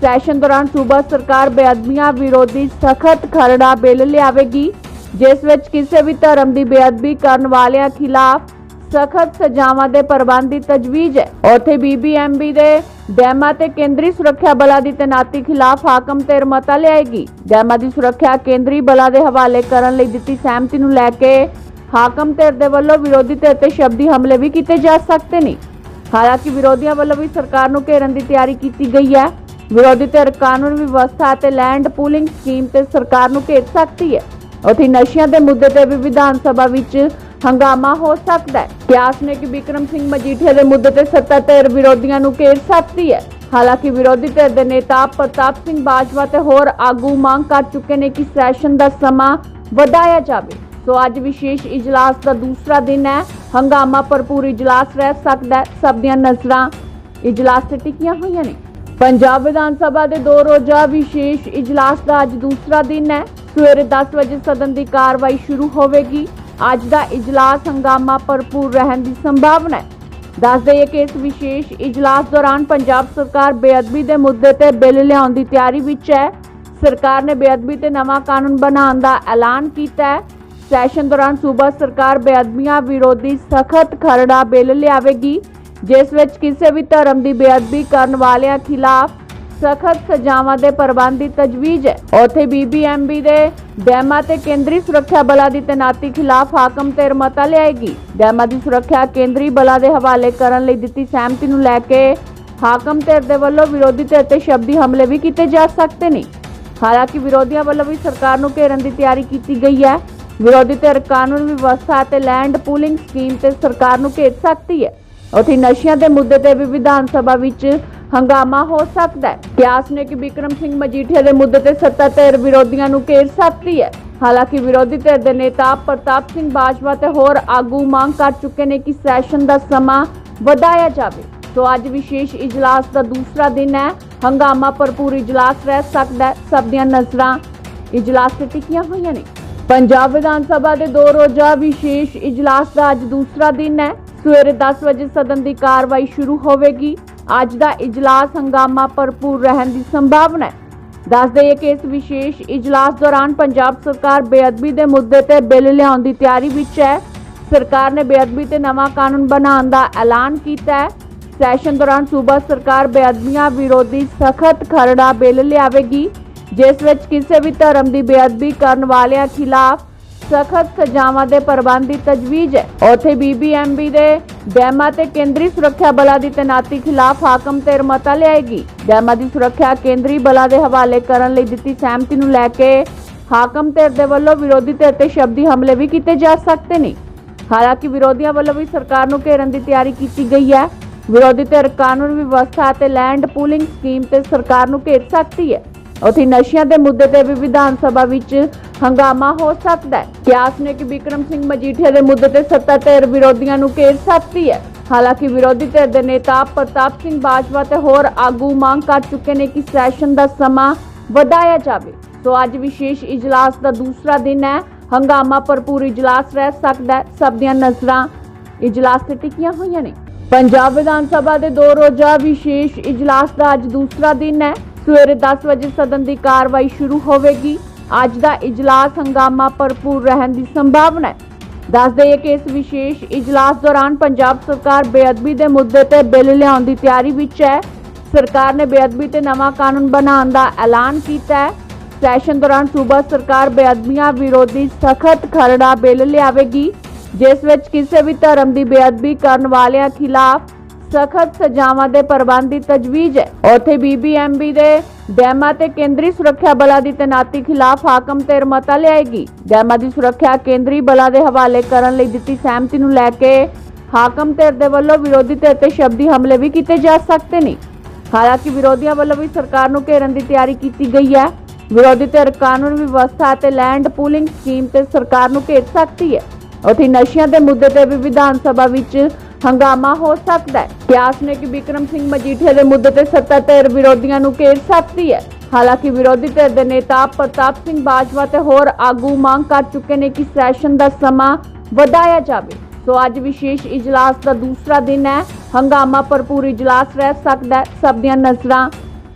ਸੈਸ਼ਨ ਦੌਰਾਨ ਸੂਬਾ ਸਰਕਾਰ ਬੇਅਦਬੀਆਂ ਵਿਰੋਧੀ ਸਖਤ ਖਰੜਾ ਬਿੱਲ ਲਿਆਵੇਗੀ, ਜਿਸ ਵਿੱਚ ਕਿਸੇ ਵੀ ਧਰਮ ਦੀ ਬੇਅਦਬੀ ਕਰਨ ਵਾਲਿਆਂ ਖਿਲਾਫ ਸਖਤ ਸਜ਼ਾਵਾਂ ਦੇ ਪ੍ਰਬੰਧ ਦੀ ਤਜਵੀਜ਼ ਹੈ। ਉੱਥੇ ਬੀਬੀਐਮਬੀ ਦੇ ਡੈਮਾਂ ਤੇ ਕੇਂਦਰੀ ਸੁਰੱਖਿਆ ਬਲਾਂ ਦੀ ਤੈਨਾਤੀ ਖਿਲਾਫ ਹਾਕਮ ਧਿਰ ਮਤਾ ਲਿਆਏਗੀ। ਡੈਮਾਂ ਦੀ ਸੁਰੱਖਿਆ ਕੇਂਦਰੀ ਬਲਾਂ ਦੇ ਹਵਾਲੇ ਕਰਨ ਲਈ ਦਿੱਤੀ ਸਹਿਮਤੀ ਨੂੰ ਲੈ ਕੇ ਹਾਕਮ ਧਿਰ ਦੇ ਵੱਲੋਂ ਵਿਰੋਧੀ ਧਿਰ ਤੇ ਸ਼ਬਦੀ ਹਮਲੇ ਵੀ ਕੀਤੇ ਜਾ ਸਕਦੇ ਨੇ। ਹਾਲਾਂਕਿ ਵਿਰੋਧੀਆਂ ਵੱਲੋਂ ਵੀ ਸਰਕਾਰ ਨੂੰ ਘੇਰਨ ਦੀ ਤਿਆਰੀ ਕੀਤੀ ਗਈ ਹੈ। ਵਿਰੋਧੀ ਧਿਰ ਕਾਨੂੰਨ ਵਿਵਸਥਾ ਅਤੇ ਲੈਂਡ ਪੂਲਿੰਗ ਸਕੀਮ ਤੇ ਸਰਕਾਰ ਨੂੰ ਘੇਰ ਸਕਦੀ ਹੈ। ਉੱਥੇ ਨਸ਼ਿਆਂ ਦੇ ਮੁੱਦੇ ਤੇ ਵੀ ਵਿਧਾਨ ਸਭਾ ਵਿੱਚ ਹੰਗਾਮਾ ਹੋ ਸਕਦਾ ਹੈ। ਕਿਆਸ ਨੇ ਕਿ ਬਿਕਰਮ ਸਿੰਘ ਮਜੀਠੀਆ ਦੇ ਮੁੱਦੇ ਤੇ ਸੱਤਾ ਧਿਰ ਵਿਰੋਧੀਆਂ ਨੂੰ ਘੇਰ ਸਕਦੀ ਹੈ। ਹਾਲਾਂਕਿ ਵਿਰੋਧੀ ਧਿਰ ਦੇ ਨੇਤਾ ਪ੍ਰਤਾਪ ਸਿੰਘ ਬਾਜਵਾ ਤੇ ਹੋਰ ਆਗੂ ਮੰਗ ਕਰ ਚੁੱਕੇ ਨੇ ਕਿ ਸੈਸ਼ਨ ਦਾ ਸਮਾਂ ਵਧਾਇਆ ਜਾਵੇ। ਸੋ ਅੱਜ ਵਿਸ਼ੇਸ਼ ਇਜਲਾਸ ਦਾ ਦੂਸਰਾ ਦਿਨ ਹੈ। ਹੰਗਾਮਾ ਭਰਪੂਰ ਇਜਲਾਸ ਰਹਿ ਸਕਦਾ ਹੈ। ਸਭ ਦੀਆਂ ਨਜ਼ਰਾਂ ਇਜਲਾਸ ਤੇ ਟਿਕੀਆਂ ਹੋਈਆਂ ਨੇ। ਪੰਜਾਬ ਵਿਧਾਨ ਸਭਾ ਦੇ ਦੋ ਰੋਜ਼ਾ ਵਿਸ਼ੇਸ਼ ਇਜਲਾਸ ਦਾ ਅੱਜ ਦੂਸਰਾ ਦਿਨ ਹੈ। ਸਵੇਰੇ 10 ਵਜੇ ਸਦਨ ਦੀ ਕਾਰਵਾਈ ਸ਼ੁਰੂ ਹੋਵੇਗੀ। ਅੱਜ ਦਾ ਇਜਲਾਸ ਹੰਗਾਮਾ ਭਰਪੂਰ ਰਹਿਣ ਦੀ ਸੰਭਾਵਨਾ ਹੈ। ਦੱਸ ਦਈਏ ਕਿ ਇਸ ਵਿਸ਼ੇਸ਼ ਇਜਲਾਸ ਦੌਰਾਨ ਪੰਜਾਬ ਸਰਕਾਰ ਬੇਅਦਬੀ ਦੇ ਮੁੱਦੇ ਤੇ ਬਿੱਲ ਲਿਆਉਣ ਦੀ ਤਿਆਰੀ ਵਿੱਚ ਹੈ। ਸਰਕਾਰ ਨੇ ਬੇਅਦਬੀ ਤੇ ਨਵਾਂ ਕਾਨੂੰਨ ਬਣਾਉਣ ਦਾ ਐਲਾਨ ਕੀਤਾ ਹੈ। ਸੈਸ਼ਨ ਦੌਰਾਨ ਸੂਬਾ ਸਰਕਾਰ ਬੇਅਦਬੀਆਂ ਵਿਰੋਧੀ ਸਖਤ ਖਰੜਾ ਬਿੱਲ ਲਿਆਵੇਗੀ, ਜਿਸ ਵਿੱਚ ਕਿਸੇ ਵੀ ਧਰਮ ਦੀ ਬੇਅਦਬੀ ਕਰਨ ਵਾਲਿਆਂ ਖਿਲਾਫ ਸਖਤ ਸਜ਼ਾਵਾਂ ਦੇ ਪ੍ਰਬੰਧ ਦੀ ਤਜਵੀਜ਼ ਹੈ। ਉੱਥੇ ਬੀਬੀਐਮਬੀ ਦੇ ਡੈਮਾਂ ਤੇ ਕੇਂਦਰੀ ਸੁਰੱਖਿਆ ਬਲਾਂ ਦੀ ਤੈਨਾਤੀ ਖਿਲਾਫ ਹਾਕਮ ਧਿਰ ਮਤਾ ਲਿਆਏਗੀ। ਡੈਮਾਂ ਦੀ ਸੁਰੱਖਿਆ ਕੇਂਦਰੀ ਬਲਾਂ ਦੇ ਹਵਾਲੇ ਕਰਨ ਲਈ ਦਿੱਤੀ ਸਹਿਮਤੀ ਨੂੰ ਲੈ ਕੇ ਹਾਕਮ ਧਿਰ ਦੇ ਵੱਲੋਂ ਵਿਰੋਧੀ ਧਿਰ ਤੇ ਸ਼ਬਦੀ ਹਮਲੇ ਵੀ ਕੀਤੇ ਜਾ ਸਕਦੇ ਨੇ। ਹਾਲਾਂਕਿ ਵਿਰੋਧੀਆਂ ਵੱਲੋਂ ਵੀ ਸਰਕਾਰ ਨੂੰ ਘੇਰਨ ਦੀ ਤਿਆਰੀ ਕੀਤੀ ਗਈ ਹੈ। ਵਿਰੋਧੀ ਧਿਰ ਕਾਨੂੰਨ ਵਿਵਸਥਾ ਤੇ ਲੈਂਡ ਪੂਲਿੰਗ ਸਕੀਮ ਤੇ ਸਰਕਾਰ ਨੂੰ ਘੇਰ ਸਕਦੀ ਹੈ। ਉੱਥੇ ਨਸ਼ਿਆਂ ਦੇ ਮੁੱਦੇ ਤੇ ਵੀ ਵਿਧਾਨ ਸਭਾ ਵਿੱਚ ਹੰਗਾਮਾ ਹੋ ਸਕਦਾ ਹੈ। ਕਿਆਸ ਨੇ ਕਿ ਬਿਕਰਮ ਸਿੰਘ ਮਜੀਠੀਆ ਦੇ ਮੁੱਦੇ ਤੇ ਸੱਤਾ ਧਿਰ ਵਿਰੋਧੀਆਂ ਨੂੰ ਘੇਰ ਸਕਦੀ ਹੈ। ਹਾਲਾਂਕਿ ਵਿਰੋਧੀ ਧਿਰ ਦੇ ਨੇਤਾ ਪ੍ਰਤਾਪ ਸਿੰਘ ਬਾਜਵਾ ਤੇ ਹੋਰ ਆਗੂ ਮੰਗ ਕਰ ਚੁੱਕੇ ਨੇ ਕਿ ਸੈਸ਼ਨ ਦਾ ਸਮਾਂ ਵਧਾਇਆ ਜਾਵੇ। ਸੋ ਅੱਜ ਵਿਸ਼ੇਸ਼ ਇਜਲਾਸ ਦਾ ਦੂਸਰਾ ਦਿਨ ਹੈ। ਹੰਗਾਮਾ ਭਰਪੂਰ ਇਜਲਾਸ ਰਹਿ ਸਕਦਾ ਹੈ। ਸਭ ਦੀਆਂ ਨਜ਼ਰਾਂ ਇਜਲਾਸ ਤੇ ਟਿਕੀਆਂ ਹੋਈਆਂ ਨੇ। ਪੰਜਾਬ ਵਿਧਾਨ ਸਭਾ ਦੇ ਦੋ ਰੋਜ਼ਾ ਵਿਸ਼ੇਸ਼ ਇਜਲਾਸ ਦਾ ਅੱਜ ਦੂਸਰਾ ਦਿਨ ਹੈ। ਸਵੇਰੇ 10 ਵਜੇ ਸਦਨ ਦੀ ਕਾਰਵਾਈ ਸ਼ੁਰੂ ਹੋਵੇਗੀ। ਅੱਜ ਦਾ ਇਜਲਾਸ ਹੰਗਾਮਾ ਭਰਪੂਰ ਰਹਿਣ ਦੀ ਸੰਭਾਵਨਾ ਹੈ। ਦੱਸ ਦਈਏ ਕਿ ਇਸ ਵਿਸ਼ੇਸ਼ ਇਜਲਾਸ ਦੌਰਾਨ ਪੰਜਾਬ ਸਰਕਾਰ ਬੇਅਦਬੀ ਦੇ ਮੁੱਦੇ ਤੇ ਬਿੱਲ ਲਿਆਉਣ ਦੀ ਤਿਆਰੀ ਵਿੱਚ ਹੈ। ਸਰਕਾਰ ਨੇ ਬੇਅਦਬੀ ਤੇ ਨਵਾਂ ਕਾਨੂੰਨ ਬਣਾਉਣ ਦਾ ਐਲਾਨ ਕੀਤਾ ਹੈ। ਸੈਸ਼ਨ ਦੌਰਾਨ ਸੂਬਾ ਸਰਕਾਰ ਬੇਅਦਬੀਆਂ ਵਿਰੋਧੀ ਸਖਤ ਖਰੜਾ ਬਿੱਲ ਲਿਆਵੇਗੀ, ਜਿਸ ਵਿੱਚ ਕਿਸੇ ਵੀ ਧਰਮ ਦੀ ਬੇਅਦਬੀ ਕਰਨ ਵਾਲਿਆਂ ਖਿਲਾਫ ਸਖਤ ਸਜ਼ਾਵਾਂ ਦੇ ਪ੍ਰਬੰਧ ਦੀ ਤਜਵੀਜ਼ ਹੈ। ਉੱਥੇ ਬੀਬੀਐਮਬੀ ਦੇ ਡੈਮਾਂ ਤੇ ਕੇਂਦਰੀ ਸੁਰੱਖਿਆ ਬਲਾਂ ਦੀ ਤੈਨਾਤੀ ਖਿਲਾਫ ਹਾਕਮ ਧਿਰ ਮਤਾ ਲਿਆਏਗੀ। ਡੈਮਾਂ ਦੀ ਸੁਰੱਖਿਆ ਕੇਂਦਰੀ ਬਲਾਂ ਦੇ ਹਵਾਲੇ ਕਰਨ ਲਈ ਦਿੱਤੀ ਸਹਿਮਤੀ ਨੂੰ ਲੈ ਕੇ ਹਾਕਮ ਧਿਰ ਦੇ ਵੱਲੋਂ ਵਿਰੋਧੀ ਧਿਰ ਤੇ ਸ਼ਬਦੀ ਹਮਲੇ ਵੀ ਕੀਤੇ ਜਾ ਸਕਦੇ ਨੇ। ਹਾਲਾਂਕਿ ਵਿਰੋਧੀਆਂ ਵੱਲੋਂ ਵੀ ਸਰਕਾਰ ਨੂੰ ਘੇਰਨ ਦੀ ਤਿਆਰੀ ਕੀਤੀ ਗਈ ਹੈ। ਵਿਰੋਧੀ ਧਿਰ ਕਾਨੂੰਨ ਵਿਵਸਥਾ ਤੇ ਲੈਂਡ ਪੂਲਿੰਗ ਸਕੀਮ ਤੇ ਸਰਕਾਰ ਨੂੰ ਘੇਰ ਸਕਦੀ ਹੈ। ਉੱਥੇ ਨਸ਼ਿਆਂ ਦੇ ਮੁੱਦੇ ਤੇ ਵੀ ਵਿਧਾਨ ਸਭਾ ਵਿੱਚ ਹੰਗਾਮਾ ਹੋ ਸਕਦਾ ਹੈ। ਕਿਆਸ ਨੇ ਕਿ ਵਿਕਰਮ ਸਿੰਘ ਮਜੀਠੀਆ ਦੇ ਮੁੱਦੇ ਤੇ ਸੱਤਾ ਧਿਰ ਵਿਰੋਧੀਆਂ ਨੂੰ ਘੇਰ ਸਕਦੀ ਹੈ। ਹਾਲਾਂਕਿ ਵਿਰੋਧੀ ਧਿਰ ਦੇ ਨੇਤਾ ਪ੍ਰਤਾਪ ਸਿੰਘ ਬਾਜਵਾ ਤੇ ਹੋਰ ਆਗੂ ਮੰਗ ਕਰ ਚੁੱਕੇ ਨੇ ਕਿ ਸੈਸ਼ਨ ਦਾ ਸਮਾਂ ਵਧਾਇਆ ਜਾਵੇ। ਸੋ ਅੱਜ ਵਿਸ਼ੇਸ਼ ਇਜਲਾਸ ਦਾ ਦੂਸਰਾ ਦਿਨ ਹੈ। ਹੰਗਾਮਾ ਭਰਪੂਰ ਇਜਲਾਸ ਰਹਿ ਸਕਦਾ ਹੈ। ਸਭ ਦੀਆਂ ਨਜ਼ਰਾਂ ਇਜਲਾਸ ਤੇ ਟਿਕੀਆਂ ਹੋਈਆਂ ਨੇ। ਪੰਜਾਬ ਵਿਧਾਨ ਸਭਾ ਦੇ ਦੋ ਰੋਜ਼ਾ ਵਿਸ਼ੇਸ਼ ਇਜਲਾਸ ਦਾ ਅੱਜ ਦੂਸਰਾ ਦਿਨ ਹੈ। ਸਵੇਰੇ 10 ਵਜੇ ਸਦਨ ਦੀ ਕਾਰਵਾਈ ਸ਼ੁਰੂ ਹੋਵੇਗੀ। ਅੱਜ ਦਾ ਇਜਲਾਸ ਹੰਗਾਮਾ ਭਰਪੂਰ ਰਹਿਣ ਦੀ ਸੰਭਾਵਨਾ ਹੈ। ਦੱਸ ਦਈਏ ਕਿ ਇਸ ਵਿਸ਼ੇਸ਼ ਇਜਲਾਸ ਦੌਰਾਨ ਪੰਜਾਬ ਸਰਕਾਰ ਬੇਅਦਬੀ ਦੇ ਮੁੱਦੇ ਤੇ ਬਿੱਲ ਲਿਆਉਣ ਦੀ ਤਿਆਰੀ ਵਿੱਚ ਹੈ। ਸਰਕਾਰ ਨੇ ਬੇਅਦਬੀ ਤੇ ਨਵਾਂ ਕਾਨੂੰਨ ਬਣਾਉਣ ਦਾ ਐਲਾਨ ਕੀਤਾ ਹੈ। ਸੈਸ਼ਨ ਦੌਰਾਨ ਸੂਬਾ ਸਰਕਾਰ ਬੇਅਦਬੀਆਂ ਵਿਰੋਧੀ ਸਖਤ ਖਰੜਾ ਬਿੱਲ ਲਿਆਵੇਗੀ, ਜਿਸ ਵਿੱਚ ਕਿਸੇ ਵੀ ਧਰਮ ਦੀ ਬੇਅਦਬੀ ਕਰਨ ਵਾਲਿਆਂ ਖਿਲਾਫ ਸਖਤ ਸਜ਼ਾਵਾਂ ਦੇ ਪ੍ਰਬੰਧ ਦੀ ਤਜਵੀਜ਼ ਹੈ। ਉੱਥੇ ਬੀਬੀਐਮਬੀ ਦੇ ਡੈਮਾਂ ਤੇ ਕੇਂਦਰੀ ਸੁਰੱਖਿਆ ਬਲਾਂ ਦੀ ਤੈਨਾਤੀ ਖਿਲਾਫ ਹਾਕਮ ਧਿਰ ਮਤਾ ਲਿਆਏਗੀ। ਡੈਮਾਂ ਦੀ ਸੁਰੱਖਿਆ ਕੇਂਦਰੀ ਬਲਾਂ ਦੇ ਹਵਾਲੇ ਕਰਨ ਲਈ ਦਿੱਤੀ ਸਹਿਮਤੀ ਨੂੰ ਲੈ ਕੇ ਹਾਕਮ ਧਿਰ ਦੇ ਵੱਲੋਂ ਵਿਰੋਧੀ ਧਿਰ ਤੇ ਸ਼ਬਦੀ ਹਮਲੇ ਵੀ ਕੀਤੇ ਜਾ ਸਕਦੇ ਨੇ। ਹਾਲਾਂਕਿ ਵਿਰੋਧੀਆਂ ਵੱਲੋਂ ਵੀ ਸਰਕਾਰ ਨੂੰ ਘੇਰਨ ਦੀ ਤਿਆਰੀ ਕੀਤੀ ਗਈ ਹੈ। ਵਿਰੋਧੀ ਧਿਰ ਕਾਨੂੰਨ ਵਿਵਸਥਾ ਤੇ ਲੈਂਡ ਪੂਲਿੰਗ ਸਕੀਮ ਤੇ ਸਰਕਾਰ ਨੂੰ ਘੇਰ ਸਕਦੀ ਹੈ। ਉੱਥੇ ਨਸ਼ਿਆਂ ਦੇ ਮੁੱਦੇ ਤੇ ਵੀ ਵਿਧਾਨ ਸਭਾ ਵਿੱਚ ਹੰਗਾਮਾ ਹੋ ਸਕਦਾ ਹੈ। ਕਿਆਸ ਨੇ ਕਿ ਵਿਕਰਮ ਸਿੰਘ ਮਜੀਠੀਆ ਦੇ ਮੁੱਦੇ ਤੇ ਸੱਤਾ ਧਿਰ ਵਿਰੋਧੀਆਂ ਨੂੰ ਘੇਰ ਸਕਦੀ ਹੈ। ਹਾਲਾਂਕਿ ਵਿਰੋਧੀ ਧਿਰ ਦੇ ਨੇਤਾ ਪ੍ਰਤਾਪ ਸਿੰਘ ਬਾਜਵਾ ਤੇ ਹੋਰ ਆਗੂ ਮੰਗ ਕਰ ਚੁੱਕੇ ਨੇ ਕਿ ਸੈਸ਼ਨ ਦਾ ਸਮਾਂ ਵਧਾਇਆ ਜਾਵੇ। ਸੋ ਅੱਜ ਵਿਸ਼ੇਸ਼ ਇਜਲਾਸ ਦਾ ਦੂਸਰਾ ਦਿਨ ਹੈ। ਹੰਗਾਮਾ ਭਰਪੂਰ ਇਜਲਾਸ ਰਹਿ ਸਕਦਾ ਹੈ। ਸਭ ਦੀਆਂ ਨਜ਼ਰਾਂ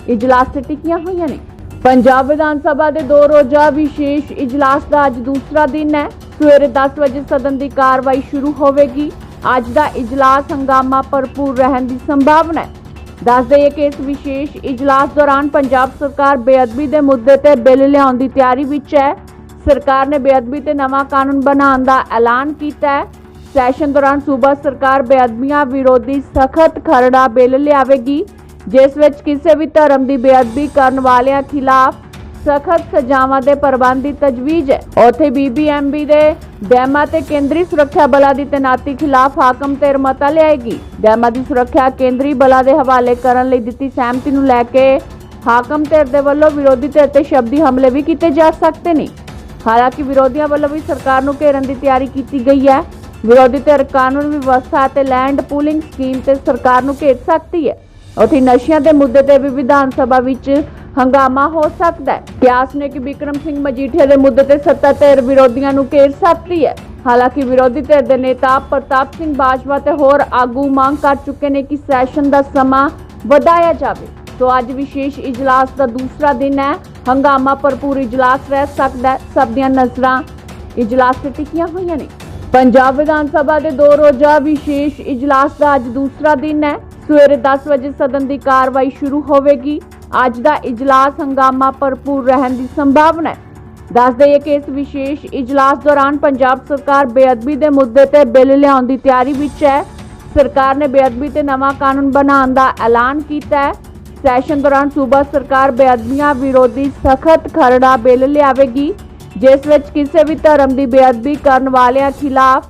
ਇਜਲਾਸ ਤੇ ਟਿਕੀਆਂ ਹੋਈਆਂ ਨੇ। ਪੰਜਾਬ ਵਿਧਾਨ ਸਭਾ ਦੇ ਦੋ ਰੋਜ਼ਾ ਵਿਸ਼ੇਸ਼ ਇਜਲਾਸ ਦਾ ਅੱਜ ਦੂਸਰਾ ਦਿਨ ਹੈ। ਸਵੇਰੇ 10 ਵਜੇ ਸਦਨ ਦੀ ਕਾਰਵਾਈ ਸ਼ੁਰੂ ਹੋਵੇਗੀ। ਅੱਜ ਦਾ ਇਜਲਾਸ ਹੰਗਾਮਾ ਭਰਪੂਰ ਰਹਿਣ ਦੀ ਸੰਭਾਵਨਾ ਹੈ। ਦੱਸ ਦਈਏ ਕਿ ਇਸ ਵਿਸ਼ੇਸ਼ ਇਜਲਾਸ ਦੌਰਾਨ ਪੰਜਾਬ ਸਰਕਾਰ ਬੇਅਦਬੀ ਦੇ ਮੁੱਦੇ ਤੇ ਬਿੱਲ ਲਿਆਉਣ ਦੀ ਤਿਆਰੀ ਵਿੱਚ ਹੈ। ਸਰਕਾਰ ਨੇ ਬੇਅਦਬੀ ਤੇ ਨਵਾਂ ਕਾਨੂੰਨ ਬਣਾਉਣ ਦਾ ਐਲਾਨ ਕੀਤਾ ਹੈ। ਸੈਸ਼ਨ ਦੌਰਾਨ ਸੂਬਾ ਸਰਕਾਰ ਬੇਅਦਬੀਆਂ ਵਿਰੋਧੀ ਸਖਤ ਖਰੜਾ ਬਿੱਲ ਲਿਆਵੇਗੀ, ਜਿਸ ਵਿੱਚ ਕਿਸੇ ਵੀ ਧਰਮ ਦੀ ਬੇਅਦਬੀ ਕਰਨ ਵਾਲਿਆਂ ਖਿਲਾਫ ਸਖਤ ਸਜ਼ਾਵਾਂ ਦੇ ਪ੍ਰਬੰਧ ਦੀ ਤਜਵੀਜ਼ ਹੈ। ਉੱਥੇ ਬੀਬੀਐਮਬੀ ਦੇ ਡੈਮਾਂ ਤੇ ਕੇਂਦਰੀ ਸੁਰੱਖਿਆ ਬਲਾਂ ਦੀ ਤੈਨਾਤੀ ਖਿਲਾਫ ਹਾਕਮ ਧਿਰ ਮਤਾ ਲਿਆਏਗੀ। ਡੈਮਾਂ ਦੀ ਸੁਰੱਖਿਆ ਕੇਂਦਰੀ ਬਲਾਂ ਦੇ ਹਵਾਲੇ ਕਰਨ ਲਈ ਦਿੱਤੀ ਸਹਿਮਤੀ ਨੂੰ ਲੈ ਕੇ ਹਾਕਮ ਧਿਰ ਦੇ ਵੱਲੋਂ ਵਿਰੋਧੀ ਧਿਰ ਤੇ ਸ਼ਬਦੀ ਹਮਲੇ ਵੀ ਕੀਤੇ ਜਾ ਸਕਦੇ ਨੇ। ਹਾਲਾਂਕਿ ਵਿਰੋਧੀਆਂ ਵੱਲੋਂ ਵੀ ਸਰਕਾਰ ਨੂੰ ਘੇਰਨ ਦੀ ਤਿਆਰੀ ਕੀਤੀ ਗਈ ਹੈ। ਵਿਰੋਧੀ ਧਿਰ ਕਾਨੂੰਨ ਵਿਵਸਥਾ ਅਤੇ ਲੈਂਡ ਪੂਲਿੰਗ ਸਕੀਮ ਤੇ ਸਰਕਾਰ ਨੂੰ ਘੇਰ ਸਕਦੀ ਹੈ। ਉੱਥੇ ਨਸ਼ਿਆਂ ਦੇ ਮੁੱਦੇ ਤੇ ਵੀ ਵਿਧਾਨ ਸਭਾ ਵਿੱਚ ਹੰਗਾਮਾ ਹੋ ਸਕਦਾ ਹੈ। ਕਿਆਸ ਨੇ ਕਿ ਵਿਕਰਮ ਸਿੰਘ ਮਜੀਠੀਆ ਦੇ ਮੁੱਦੇ ਤੇ ਸੱਤਾ ਧਿਰ ਵਿਰੋਧੀਆਂ ਨੂੰ ਘੇਰ ਸਕਦੀ ਹੈ। ਹਾਲਾਂਕਿ ਵਿਰੋਧੀ ਧਿਰ ਦੇ ਨੇਤਾ ਪ੍ਰਤਾਪ ਸਿੰਘ ਬਾਜਵਾ ਤੇ ਹੋਰ ਆਗੂ ਮੰਗ ਕਰ ਚੁੱਕੇ ਨੇ ਕਿ ਸੈਸ਼ਨ ਦਾ ਸਮਾਂ ਵਧਾਇਆ ਜਾਵੇ। ਸੋ ਅੱਜ ਵਿਸ਼ੇਸ਼ ਇਜਲਾਸ ਦਾ ਦੂਸਰਾ ਦਿਨ ਹੈ। ਹੰਗਾਮਾ ਭਰਪੂਰ ਇਜਲਾਸ ਰਹਿ ਸਕਦਾ ਹੈ। ਸਭ ਦੀਆਂ ਨਜ਼ਰਾਂ ਇਜਲਾਸ ਤੇ ਟਿਕੀਆਂ ਹੋਈਆਂ ਨੇ। ਪੰਜਾਬ ਵਿਧਾਨ ਸਭਾ ਦੇ ਦੋ ਰੋਜ਼ਾ ਵਿਸ਼ੇਸ਼ ਇਜਲਾਸ ਦਾ ਅੱਜ ਦੂਸਰਾ ਦਿਨ ਹੈ। ਸਵੇਰੇ 10 ਵਜੇ ਸਦਨ ਦੀ ਕਾਰਵਾਈ ਸ਼ੁਰੂ ਹੋਵੇਗੀ। ਅੱਜ ਦਾ ਇਜਲਾਸ ਹੰਗਾਮਾ ਭਰਪੂਰ ਰਹਿਣ ਦੀ ਸੰਭਾਵਨਾ ਹੈ। ਦੱਸ ਦਈਏ ਕਿ ਇਸ ਵਿਸ਼ੇਸ਼ ਇਜਲਾਸ ਦੌਰਾਨ ਪੰਜਾਬ ਸਰਕਾਰ ਬੇਅਦਬੀ ਦੇ ਮੁੱਦੇ ਤੇ ਬਿੱਲ ਲਿਆਉਣ ਦੀ ਤਿਆਰੀ ਵਿੱਚ ਹੈ। ਸਰਕਾਰ ਨੇ ਬੇਅਦਬੀ ਤੇ ਨਵਾਂ ਕਾਨੂੰਨ ਬਣਾਉਣ ਦਾ ਐਲਾਨ ਕੀਤਾ ਹੈ। ਸੈਸ਼ਨ ਦੌਰਾਨ ਸੂਬਾ ਸਰਕਾਰ ਬੇਅਦਬੀਆਂ ਵਿਰੋਧੀ ਸਖਤ ਖਰੜਾ ਬਿੱਲ ਲਿਆਵੇਗੀ, ਜਿਸ ਵਿੱਚ ਕਿਸੇ ਵੀ ਧਰਮ ਦੀ ਬੇਅਦਬੀ ਕਰਨ ਵਾਲਿਆਂ ਖਿਲਾਫ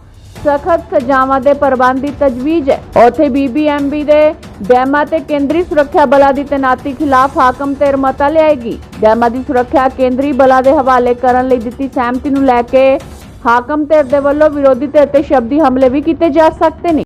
ਸਖਤ ਸਜ਼ਾਵਾਂ ਦੇ ਪ੍ਰਬੰਧ ਦੀ ਤਜਵੀਜ਼ ਹੈ। ਉੱਥੇ ਬੀਬੀਐਮਬੀ ਦੇ ਡੈਮਾਂ ਤੇ ਕੇਂਦਰੀ ਸੁਰੱਖਿਆ ਬਲਾਂ ਦੀ ਤੈਨਾਤੀ ਖਿਲਾਫ ਹਾਕਮ ਧਿਰ ਮਤਾ ਲਿਆਏਗੀ। ਡੈਮਾਂ ਦੀ ਸੁਰੱਖਿਆ ਕੇਂਦਰੀ ਬਲਾਂ ਦੇ ਹਵਾਲੇ ਕਰਨ ਲਈ ਦਿੱਤੀ ਸਹਿਮਤੀ ਨੂੰ ਲੈ ਕੇ ਹਾਕਮ ਧਿਰ ਦੇ ਵੱਲੋਂ ਵਿਰੋਧੀ ਧਿਰ ਤੇ ਸ਼ਬਦੀ ਹਮਲੇ ਵੀ ਕੀਤੇ ਜਾ ਸਕਦੇ ਨੇ।